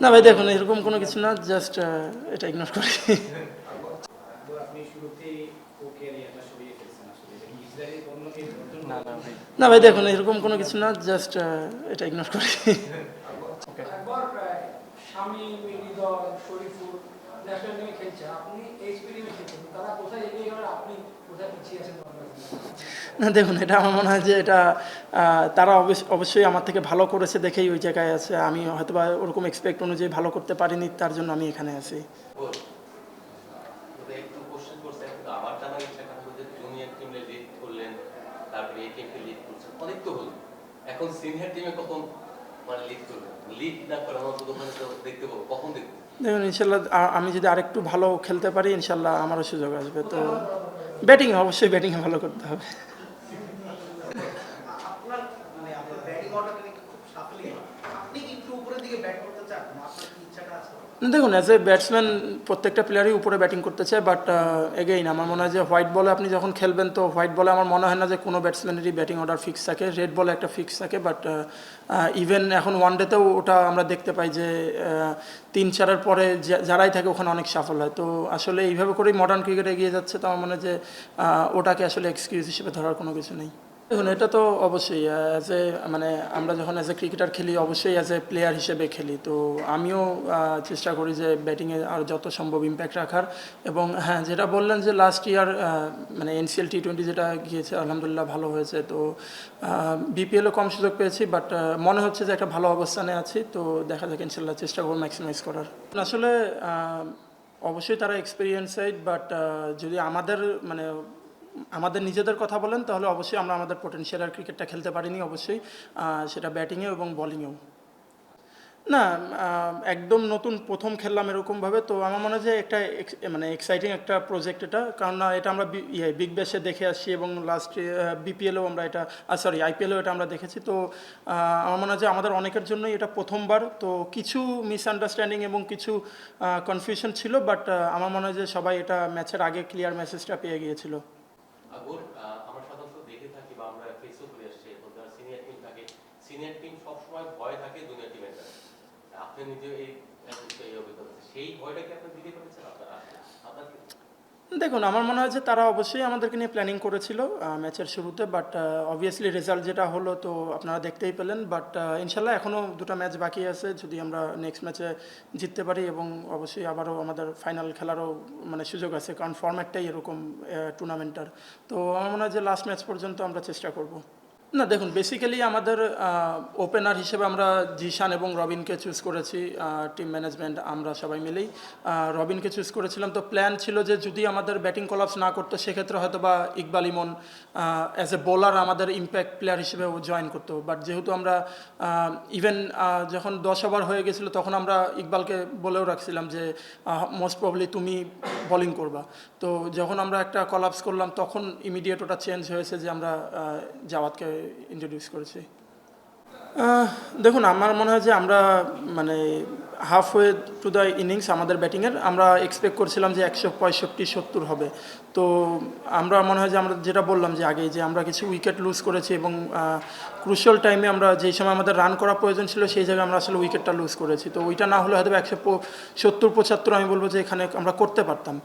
না ভাই দেখুন এরকম কোনো কিছু না জাস্ট এটা ইগনোর করি। না ভাই দেখুন এরকম কোনো কিছু না জাস্ট এটা ইগনোর করি। ন্যাশনাল টিমে খেলছে। আপনি এইচ পি টিমে খেলছেন। তারা কোথায় এগিয়ে গেল? আপনি কোথায় পিছিয়ে আছেন? না দেখুন এটা আমার মনে হয় যে এটা তারা অবশ্যই আমার থেকে ভালো করেছে দেখেই ওই জায়গায় আছে। আমি হয়তো বা ওরকম এক্সপেক্ট অনুযায়ী ভালো করতে পারিনি তার জন্য আমি এখানে আছি। এখন সিনিয়র টিমে কখন মানে লিড করবেন লিড না করে আমার তো ওখানে তো দেখতে পাবো। কখন দেখব? দেখুন, ইনশাল্লাহ আমি যদি আরেকটু ভালো খেলতে পারি, ইনশাল্লাহ আমারও সুযোগ আসবে। তো ব্যাটিং, অবশ্যই ব্যাটিং ভালো করতে হবে। দেখুন অ্যাজ এ ব্যাটসম্যান প্রত্যেকটা প্লেয়ারই উপরে ব্যাটিং করতে চায় বাট এগেইন আমার মনে হয় যে হোয়াইট বলে আপনি যখন খেলবেন, তো হোয়াইট বলে আমার মনে হয় না যে কোনো ব্যাটসম্যানেরই ব্যাটিং অর্ডার ফিক্স থাকে। রেড বলে একটা ফিক্স থাকে বাট ইভেন এখন ওয়ান ডেতেও ওটা আমরা দেখতে পাই যে তিন চারের পরে যারাই থাকে ওখানে অনেক সাফল হয়। তো আসলে এইভাবে করেই মডার্ন ক্রিকেট এগিয়ে যাচ্ছে, তো আমার মনে হয় যে ওটাকে আসলে এক্সকিউজ হিসেবে ধরার কোনো কিছু নেই। দেখুন, এটা তো অবশ্যই অ্যাজ এ মানে আমরা যখন অ্যাজ এ ক্রিকেটার খেলি, অবশ্যই অ্যাজ এ প্লেয়ার হিসেবে খেলি। তো আমিও চেষ্টা করি যে ব্যাটিংয়ে আর যত সম্ভব ইম্প্যাক্ট রাখার। এবং হ্যাঁ যেটা বললেন যে লাস্ট ইয়ার মানে এনসিএল টি টোয়েন্টি যেটা গিয়েছে, আলহামদুলিল্লাহ ভালো হয়েছে। তো বিপিএলও কম সুযোগ পেয়েছি বাট মনে হচ্ছে যে একটা ভালো অবস্থানে আছি। তো দেখা যাক, ইনশাল্লাহ চেষ্টা করব ম্যাক্সিমাইজ করার। আসলে অবশ্যই তারা এক্সপিরিয়েন্স সাইড বাট যদি আমাদের মানে আমাদের নিজেদের কথা বলেন, তাহলে অবশ্যই আমরা আমাদের পোটেনশিয়াল আর ক্রিকেটটা খেলতে পারিনি, অবশ্যই সেটা ব্যাটিংয়েও এবং বলিংয়েও না একদম নতুন প্রথম খেললাম এরকমভাবে, তো আমার মনে হয় যে একটা মানে এক্সাইটিং একটা প্রজেক্ট এটা। কারণ না এটা আমরা ইয়ে বিগ ব্যাশে দেখে আসছি এবং লাস্ট বিপিএলও আমরা এটা সরি আইপিএলও এটা আমরা দেখেছি। তো আমার মনে হয় যে আমাদের অনেকের জন্যই এটা প্রথমবার। তো কিছু মিসআন্ডারস্ট্যান্ডিং এবং কিছু কনফিউশন ছিল বাট আমার মনে হয় যে সবাই এটা ম্যাচের আগে ক্লিয়ার মেসেজটা পেয়ে গিয়েছিল। আহ, আমরা সাধারণত দেখে থাকি বা আমরা ফেসও করে আসছি এখন যারা সিনিয়র টিম থাকে সিনিয়র টিম সবসময় ভয় থাকে জুনিয়র টিমের আপনি নিজে এই অভিজ্ঞতা সেই ভয়টা কি আপনি দিতে পেরেছেন? দেখুন, আমার মনে হয় যে তারা অবশ্যই আমাদেরকে নিয়ে প্ল্যানিং করেছিল ম্যাচের শুরুতে বাট অবভিয়াসলি রেজাল্ট যেটা হলো তো আপনারা দেখতেই পেলেন বাট ইনশাল্লাহ এখনও দুটো ম্যাচ বাকি আছে, যদি আমরা নেক্সট ম্যাচে জিততে পারি এবং অবশ্যই আবারও আমাদের ফাইনাল খেলারও মানে সুযোগ আছে, কারণ ফর্ম্যাটটাই এরকম টুর্নামেন্টার তো আমার মনে হয় যে লাস্ট ম্যাচ পর্যন্ত আমরা চেষ্টা করব। না, দেখুন বেসিক্যালি আমাদের ওপেনার হিসেবে আমরা জিশান এবং রবিনকে চুজ করেছি টিম ম্যানেজমেন্ট আমরা সবাই মিলেই। রবিনকে চুজ করেছিলাম। তো প্ল্যান ছিল যে যদি আমাদের ব্যাটিং কলাপস না করতো, সেক্ষেত্রে হয়তো বা Iqbal Emon as a bowler আমাদের ইম্প্যাক্ট প্লেয়ার হিসেবে জয়েন করতো। বাট যেহেতু আমরা ইভেন যখন দশ ওভার হয়ে গেছিল, তখন আমরা ইকবালকে বলেও রাখছিলাম যে মোস্ট প্রবলি তুমি বোলিং করবা। তো যখন আমরা একটা কলাপস করলাম, তখন ইমিডিয়েট ওটা চেঞ্জ হয়েছে যে আমরা জাওয়াতকে ইন্ট্রোডিউস করেছি। দেখুন আমার মনে হয় যে আমরা মানে half way to the innings আমাদের ব্যাটিংয়ের আমরা এক্সপেক্ট করছিলাম যে একশো পঁয়ষট্টি, সত্তর হবে। তো আমরা মনে হয় যে আমরা যেটা বললাম যে আগে যে আমরা কিছু উইকেট লুজ করেছি এবং ক্রুশিয়াল টাইমে আমরা যেই সময় আমাদের রান করা প্রয়োজন ছিল সেই জায়গায় আমরা আসলে উইকেটটা লুজ করেছি। তো ওইটা না হলে হয়তো একশো সত্তর, পঁচাত্তর আমি বলব যে এখানে আমরা করতে পারতাম।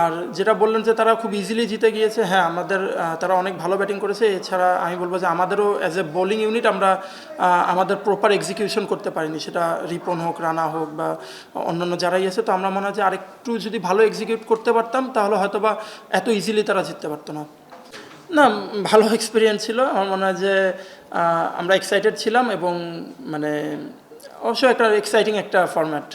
আর যেটা বললেন যে তারা খুব ইজিলি জিতে গিয়েছে হ্যাঁ আমাদের তারা অনেক ভালো ব্যাটিং করেছে। এছাড়া আমি বলব যে আমাদেরও অ্যাজ এ বোলিং ইউনিট আমরা আমাদের প্রপার এক্সিকিউশন করতে পারিনি, সেটা রিপন হোক, রানা হোক বা অন্যান্য যারাই আছে, তো আমরা মনে হয় যে আরেকটু যদি ভালো এক্সিকিউট করতে পারতাম, তাহলে হয়তো বা এত ইজিলি তারা জিততে পারতো না। না, ভালো এক্সপিরিয়েন্স ছিল। আমার মনে হয় যে আমরা এক্সাইটেড ছিলাম এবং মানে অবশ্যই একটা এক্সাইটিং একটা ফরম্যাট